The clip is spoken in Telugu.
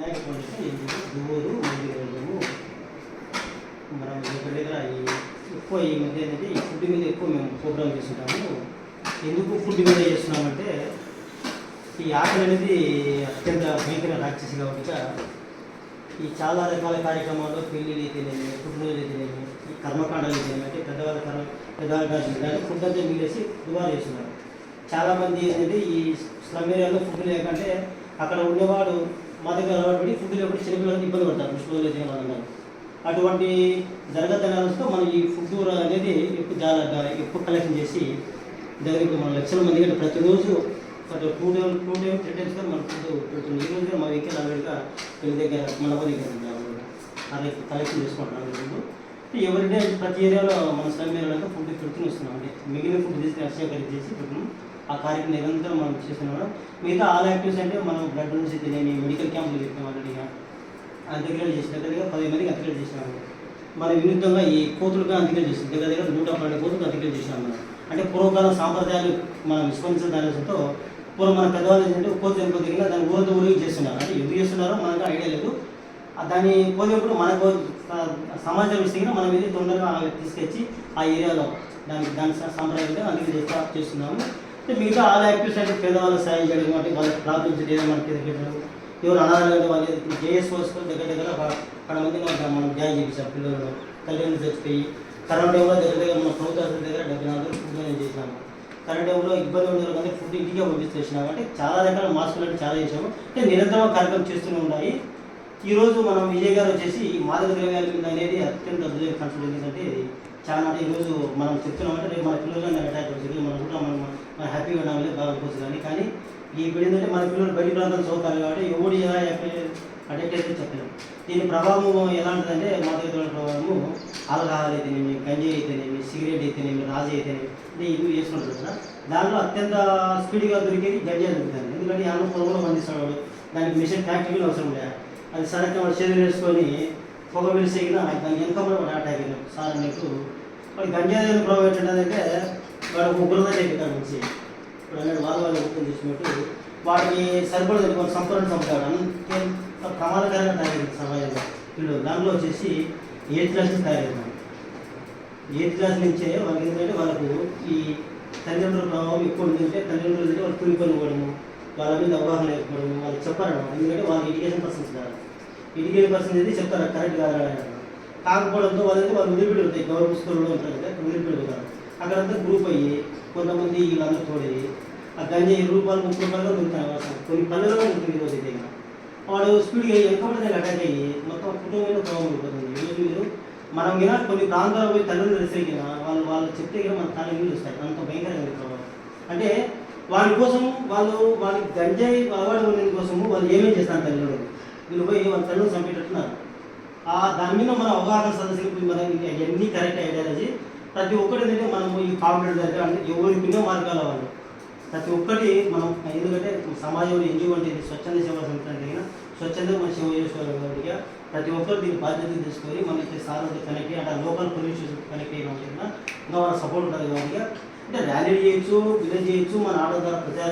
వినాయక ఫౌండేషన్ దువ్వూరు మందిరము మనం ఇక్కడ దగ్గర ఈ ఎక్కువ ఈ మధ్య ఏంటంటే ఈ ఫుడ్ మీద ఎక్కువ మేము ప్రోగ్రామ్ చేస్తుంటాము ఎందుకు ఫుడ్ మీద చేస్తున్నామంటే ఈ ఆకలి అనేది అత్యంత భయంకర రాక్షసి కాబట్టి ఈ చాలా రకాల కార్యక్రమాల్లో పెళ్ళిళ్ళు అయితేనేమి పుట్టినరోజులు అయితేనేమి ఈ కర్మకాండాలు అయితేనేమి అంటే పెద్దవాళ్ళ కర్మ పెద్దవాళ్ళ కాదు ఫుడ్ అంతా మిగిలేసి దుబారు చేస్తున్నారు చాలామంది ఏంటంటే ఈ స్లమ్ ఏరియాలో ఫుడ్ లేకంటే అక్కడ ఉండేవాడు మా దగ్గర అలవాటు ఫుడ్ లేకపోతే చిన్నపిల్లలకి ఇబ్బంది పడతారు ముష్టిలో తినాలన్నారు అటువంటి జరగదనాలతో మనం ఈ ఫుడ్ అనేది ఎక్కువ చాలా ఎక్కువ కలెక్షన్ చేసి దగ్గరికి మన లక్షల మంది కంటే ప్రతిరోజు అటు two day two day three times కూడా మన ఫుడ్ పెడుతుంది ఈ రోజు మా వీకెండ్ అలవాటుగా పెళ్ళి దగ్గర మన దగ్గర అలా కలెక్షన్ చేసుకుంటున్నాం ఇప్పుడు ఎవరిడే ప్రతి ఏరియాలో మన స్లమ్ ఫుడ్ పెడుతూనే వస్తున్నాం. అంటే మిగిలిన ఫుడ్ తీసుకుని అక్షయకరి చేసి పెడుతున్నాం. ఆ కార్యక్రమం నిరంతరం మనం చేస్తున్నాం మిగతా ఆల్ యాక్టివ్స్ అంటే మనం బ్లడ్ నుంచి తినేవి మెడికల్ క్యాంపులు చెప్పినాం ఆల్రెడీగా అంత్యక్రియలు చేసిన దగ్గర పది మందికి అంత్యక్రియలు చేసినాము మన విరుద్ధంగా ఈ కోతులుగా అంత్యక్రియలు చేసింది దగ్గర దగ్గర నూట పన్నెండు కోతులు అంత్యక్రియలు చేసినాము మనం అంటే పూర్వకాలం సాంప్రదాయాలు మనం విస్మరించిన దానితో పూర్వం మన పెద్దవాళ్ళు ఏంటంటే కోతి ఎంతో దిగిన దాన్ని ఊరితో ఊరికి చేస్తున్నారు. అంటే ఎందుకు చేస్తున్నారో మనకు ఐడియా లేదు. దాన్ని పోయినప్పుడు మనకు ఆ, సమాచారం ఇస్తే మనం ఇది తొందరగా తీసుకొచ్చి ఆ ఏరియాలో దానికి దాని సాంప్రదాయంగా అందుకే చేస్తా చేస్తున్నాము. మిగతా ఆల్ యాక్టివ్స్ అంటే పేదవాళ్ళకి సాయం చేయడం అంటే వాళ్ళకి ప్రాబ్లమ్స్ ఏదో మనకి ఎదుర్కొంటారు ఎవరు అనాథాలు వాళ్ళు జేఎస్ వర్స్లో దగ్గర దగ్గర పది మంది మనం జాయిన్ చేయించాం పిల్లలు తల్లిదండ్రులు చచ్చిపోయి కరెంట్ టైంలో దగ్గర దగ్గర మన ప్రభుత్వ ఆసుపత్రి దగ్గర డెబ్బై నాలుగు ఫుడ్ డొనేట్ చేసినాము. కరెంట్ టైంలో ఇబ్బంది ఉండదు కానీ ఫుడ్ ఇంటికే పంపించేసినాము అంటే చాలా రకాల మాస్కులు అంటే చాలా చేసాము అంటే నిరంతరం కార్యక్రమం చేస్తూనే ఉన్నాయి. ఈరోజు మనం విజయ్ గారు వచ్చేసి ఈ మాదక ద్రవ్యాల మీద అనేది అత్యంత అద్భుతమైన కాన్సెప్ట్ చాలా అంటే ఈరోజు మనం చెప్తున్నామంటే రేపు మన పిల్లలు అటాక్ వచ్చింది మనం కూడా మనం మనం హ్యాపీగా ఉండాలి బాగా అనుకోవచ్చు కానీ కానీ ఈ ఇప్పుడు ఏంటంటే మన పిల్లలు బయట ప్రాంతాలు చదువుతారు కాబట్టి ఎవడు ఎలా ఎక్కడ అడిక్ట్ అయితే చెప్పలేము దీని ప్రభావం ఎలాంటిదంటే మా దగ్గర ప్రభావము ఆల్కహాల్ అయితేనేమి గంజీ అయితేనేమి సిగరెట్ అయితేనేమి రాజు అయితేనేమి అంటే ఇవి చేసుకుంటారు కదా. దాంట్లో అత్యంత స్పీడ్గా దొరికేది గంజాయి దొరుకుతుంది ఎందుకంటే అన్న పొలంలో పండిస్తాడు వాడు. దానికి మిషన్ ఫ్యాక్టరీలు అవసరం లేదు అది సరైన వాడు చేతులు వేసుకొని పొగ వెలిసేగిన దాని వెనక కూడా వాడు అటాక్ అయినాడు సార్ అన్నట్టు వాడు గంజాయి ప్రభావం ఏంటంటే వాడు ముగ్గురుగా చెప్తాడు నుంచి ఇప్పుడు అన్నాడు వాళ్ళ వాళ్ళు ఓపెన్ చేసినట్టు వాడికి సరిపడదు కొన్ని సంపూర్ణ చంపుతాడు. అంత ప్రమాదకరంగా తయారైంది సమాజంలో వీళ్ళు దానిలో వచ్చేసి ఎయిత్ క్లాస్ నుంచి తయారవుతాం ఎయిత్ క్లాస్ నుంచే వాళ్ళకి ఏంటంటే వాళ్ళకు ఈ తల్లిదండ్రుల ప్రభావం ఎక్కువ ఉందంటే తల్లిదండ్రులు వాళ్ళు కూలికొని వాళ్ళ మీద అవగాహన లేకపోవడము వాళ్ళకి చెప్పడం ఎందుకంటే వాళ్ళు ఎడ్యుకేషన్ పర్సన్స్ కాదు. ఎడ్యుకేషన్ పర్సన్ అనేది చెప్తారు కరెక్ట్ కాదు కాకపోవడంతో వాళ్ళంతా వాళ్ళు వదిలిపెట్టి ఉంటాయి గవర్నమెంట్ స్కూల్లో ఉంటారు కదా వదిలిపెట్టి ఉంటారు. అక్కడంతా గ్రూప్ అయ్యి కొంతమంది వీళ్ళందరూ తోడి ఆ గంజ ఇరవై రూపాయలు ముప్పై రూపాయలు దొరుకుతాయి కొన్ని పనులు ఉంటుంది ఈరోజు ఇది వాడు స్పీడ్గా వెనకబడి అటాక్ అయ్యి మొత్తం కుటుంబం మీద ప్రభావం ఈరోజు మీరు మనం కింద కొన్ని ప్రాంతాల్లో పోయి తల్లిని తెలిసిన వాళ్ళు వాళ్ళు చెప్తే కనుక మన తల నీళ్ళు వస్తాయి. అంత భయంకరంగా ప్రభావం. అంటే వారి కోసం వాళ్ళు వాళ్ళకి గంజాయి అలవాటు ఉండేది కోసము వాళ్ళు ఏమేం చేస్తారు తల్లిదండ్రులు వీళ్ళు పోయి వాళ్ళ తల్లిని చంపేటట్టున్నారు. ఆ దాని మీద మనం అవగాహన సదస్సులు మనం అవన్నీ కరెక్ట్ ఐడియాలజీ ప్రతి ఒక్కటి ఏంటంటే మనము ఈ కాంపిటేటివ్ దగ్గర అంటే ఎవరికి ఎన్నో మార్గాల వాళ్ళు ప్రతి ఒక్కటి మనం ఎందుకంటే సమాజంలో ఎన్జిఓ అంటే స్వచ్ఛంద సేవా సంస్థ అంటే కనుక స్వచ్ఛందంగా మనం సేవ చేసుకోవాలి కాబట్టి ప్రతి ఒక్కరు దీని బాధ్యత తీసుకొని మనకి సార్ కనెక్ట్ అంటే లోకల్ పోలీస్ కనెక్ట్ అయిన ఇంకా మన సపోర్ట్ ఉంటుంది కాబట్టి అంటే ర్యాలీ చేయొచ్చు విలేజ్ చేయొచ్చు మన ఆడ ద్వారా ప్రచారం